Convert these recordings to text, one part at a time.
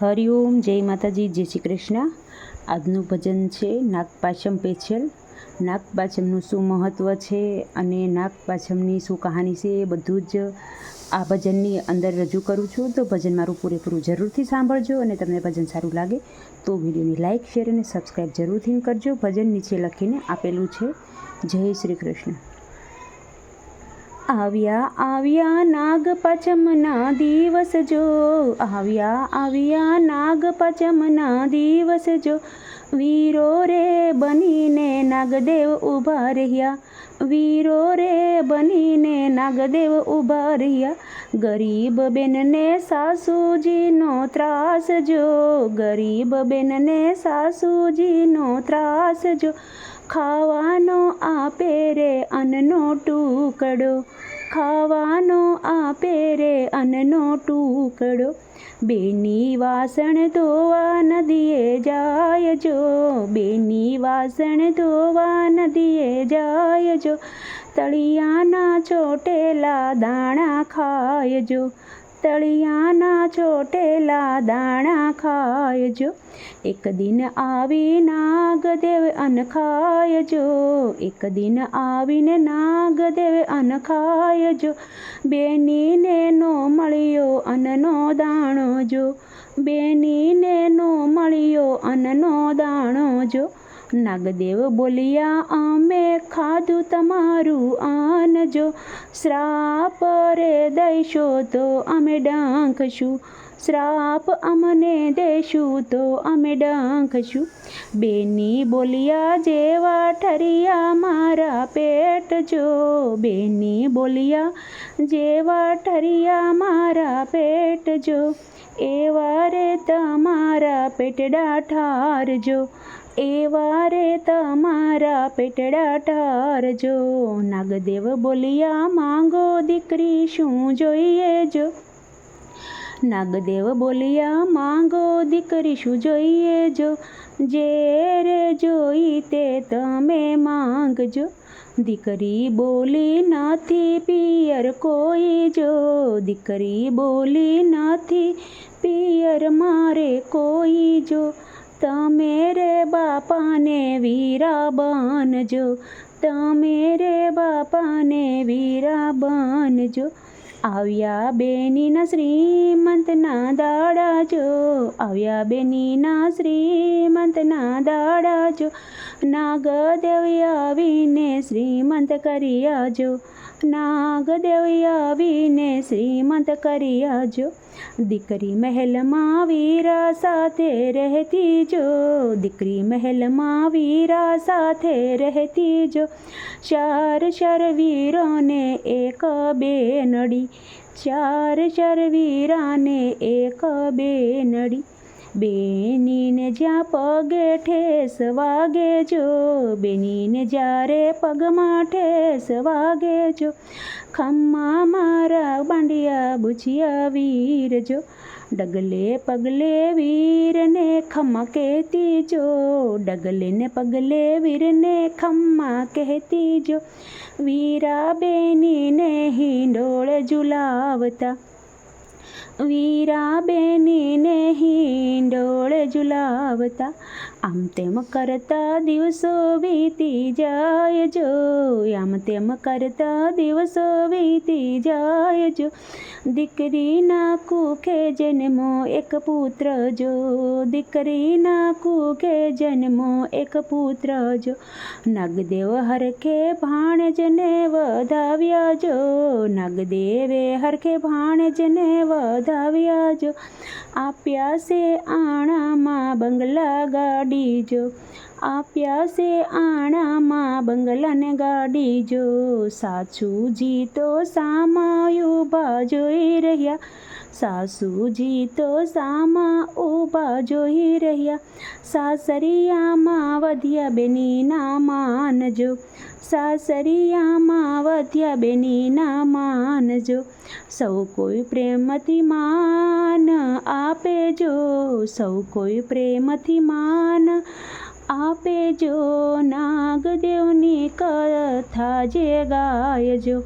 હરિઓમ જય માતાજી, જય શ્રી કૃષ્ણ. આજનું ભજન છે નાગપાચમ પેછલ. નાગપાચમનું શું મહત્ત્વ છે અને નાગપાચમની શું કહાની છે એ બધું જ આ ભજનની અંદર રજૂ કરું છું. તો ભજન મારું પૂરેપૂરું જરૂરથી સાંભળજો અને તમને ભજન સારું લાગે તો વિડીયોને લાઇક, શેર અને સબસ્ક્રાઈબ જરૂરથી કરજો. ભજન નીચે લખીને આપેલું છે. જય શ્રી કૃષ્ણ. આવ્યા આવ્યા નાગપચમના દિવસ જો, આવ્યા આવ્યા નાગપચમના દિવસ જો. વીરો રે બનીને નાગદેવ ઊભા રહ્યા, વીરો રે બનીને નાગદેવ ઊભા રહ્યા. ગરીબ બેનને સાસુજીનો ત્રાસ જો, ગરીબ બેનને સાસુજીનો ત્રાસ જો. ખાવાનો આપે રે અન્નનો ટુકડો. ખાવાનો આપે રે અન્નનો ટુકડો. બેની વાસણ ધોવા નદીએ જાય જો. બેની વાસણ ધોવા નદીએ જાય જો. તળિયાના ચોટેલા દાણા ખાયજો તળિયાના ચોટેલા દાણા ખાયજો. એક દિન આવી નાગદેવ અન ખાયજો. એક દિન આવીને નાગદેવ અન ખાયજો. બેનીને નો મળ્યો અનનો દાણો જો. બેનીને નો મળ્યો અનનો દાણો જો. નાગદેવ બોલ્યા, અમે ખાધું તમારું આનજો, શ્રાપ રે દઈશો તો અમે ડાંખશું. શ્રાપ અમને દેશું તો અમે ડાંખશું. બેની બોલ્યા જેવા ઠરિયા મારા પેટ જો. બેની બોલ્યા જેવા ઠરિયા મારા પેટ જો. એવા રે તમારા પેટડા ઠારજો. એ વારે તમારા પેટડા ઠારજો. નાગદેવ બોલ્યા, માંગો દીકરી, શું જોઈએ જો? નાગદેવ બોલ્યા, માંગો દીકરી, શું જોઈએ જો? જે રે જોઈ તે તમે માંગજો. દીકરી બોલી, નથી પિયર કોઈ જો. દીકરી બોલી, નથી પિયર મારે કોઈ જો, તમે રે બાપાને વીરા બનજો તમે રે બાપાને વીરા બનજો આવ્યા બેનીના શ્રીમંતના દાડા જો, આવ્યા બેનીના શ્રીમંતના દાડા જો. નાગદેવ આવીને શ્રીમંત કરી આજો નાગદેવ આવીને શ્રીમંત કરી આજો દીકરી મહેલમાં વીરા સાથે રહેતી જો, દીકરી મહેલમાં વીરા સાથે રહેતી જો. ચાર ચાર વીરોને એક બે નડી ચાર ચાર વીરાને એક બે નડી બેનીને જ્યાં પગે ઠેસ વાગે જો, બેનીને જ્યારે પગમાં ઠેસ વાગે જો, ખમ્મા મારા બાંડિયા બુચિયા વીર જો, ડગલે પગલે વીરને ખમ્મા કહેતી જો ડગલે ને પગલે વીરને ખમ્મા કહેતી જો વીરા બેનીને હિંડોળ ઝુલાવતા વીરા નહીં હિંડોળ ઝુલાવતા આમ તેમ કરતા દિવસો વીતી જાય જો. આમ તેમ કરતા દિવસો વીતી જાય જો. દીકરીના કુખે જન્મો એક પુત્ર જો. દીકરીના કુખે જન્મો એક પુત્ર જો. નાગદેવ હરખે ભાણજને વધાવ્યા જો. નાગદેવે હરખે ભાણજને વધાવ્યા જો. આપ્યા છે આણામાં બંગલા ગાડી જો આપ્યા આણામાં બંગલાને ગાડી જો સાસુજી તો સામા ઊભા જોઈ રહ્યા. સાસુજી તો સામા ઊભા જોઈ રહ્યા. સાસરિયામાં વધ્યા બેનીના માનજો સાસરિયામાં વધ્યા બેનીના માનજો સૌ કોઈ પ્રેમથી માન આપે જો, સૌ કોઈ પ્રેમથી માન આપે જો. નાગદેવની કથા જે ગાયજો,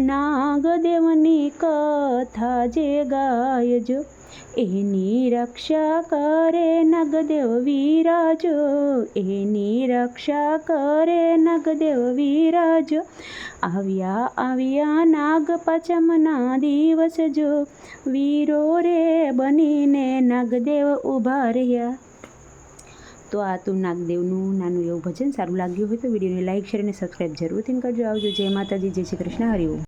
નાગદેવની કથા જે ગાયજો. એની રક્ષા કરે નગદેવ વિરાજો. એની રક્ષા કરે નગદેવ વિરાજો. આવ્યા આવ્યા નાગ પચમના દિવસ જો. વીરો રે બનીને નાગદેવ ઊભા રહ્યા. તો આ તો નાગદેવનું નાનું એવું ભજન સારું લાગ્યું હોય તો વિડીયોને લાઈક, શેર અને સબસ્ક્રાઈબ જરૂરથી કરજો. આવજો. જય માતાજી. જય શ્રી કૃષ્ણ. હરિઓમ